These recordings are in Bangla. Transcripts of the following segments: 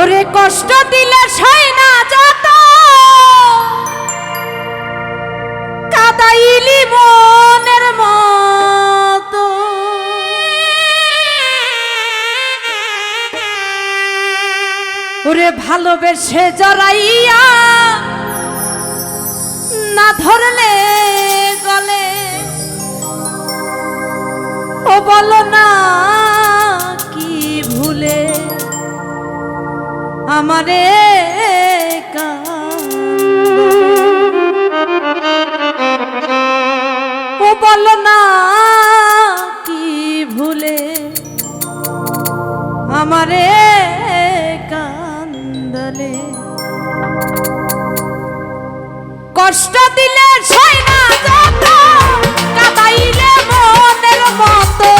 ওরে কষ্ট দিলে সয় না যত। কাদাইলি মনের মতো। ওরে ভালোবেসে জড়াইয়া না ধরলে গলে। ও বলো না। আমারে। ও বলো না কি ভুলে আমারে কান্দলে কষ্ট দিলে ছয় না যত, কাদাইলে মনের মতো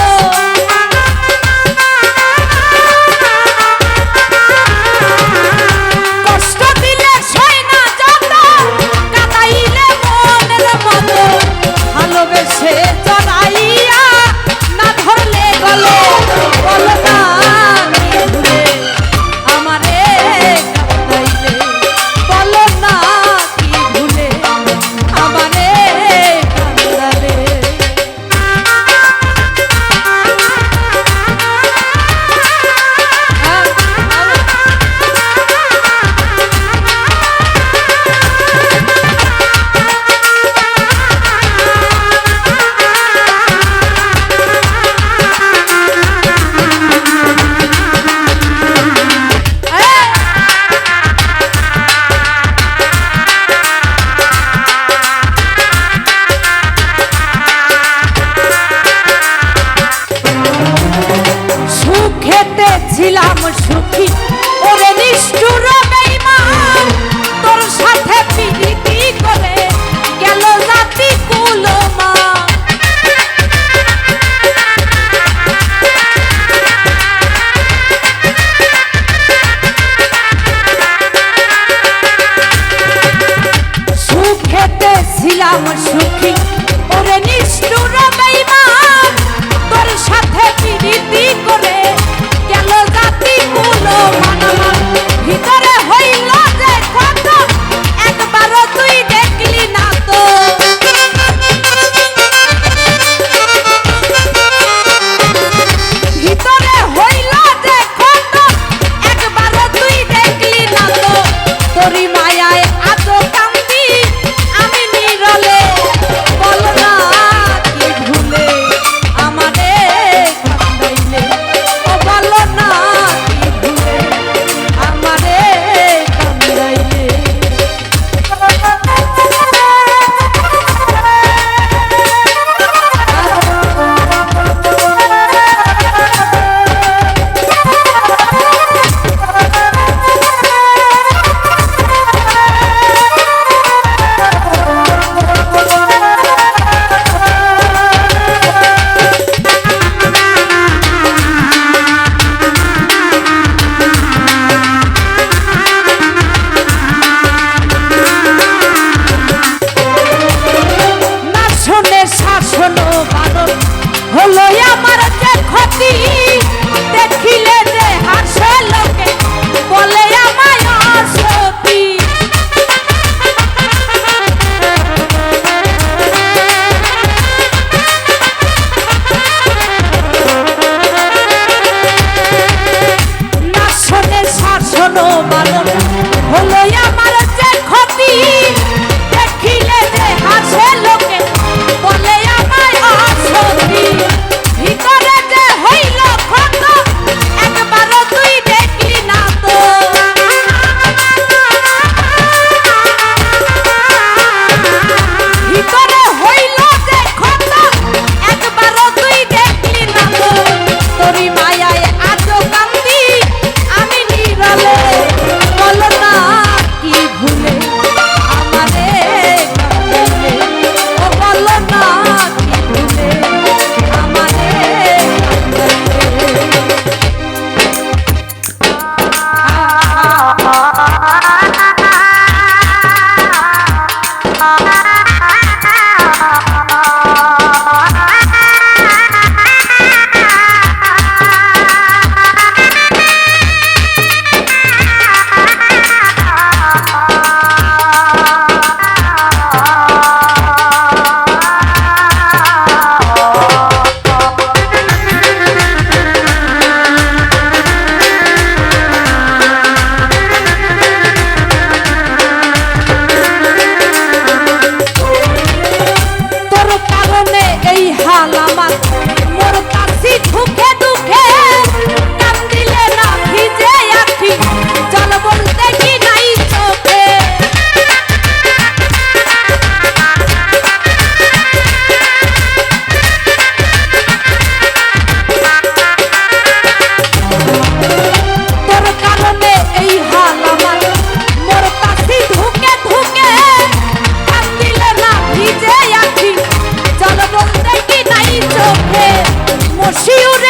ছিলাম সুখী। ওরে নিষ্ঠুর বেঈমান, তোর সাথে পিরিতি করে গেল জাতি কুলমা। সুখেতে ছিলাম সুখী শোনো মানব হলো বসিও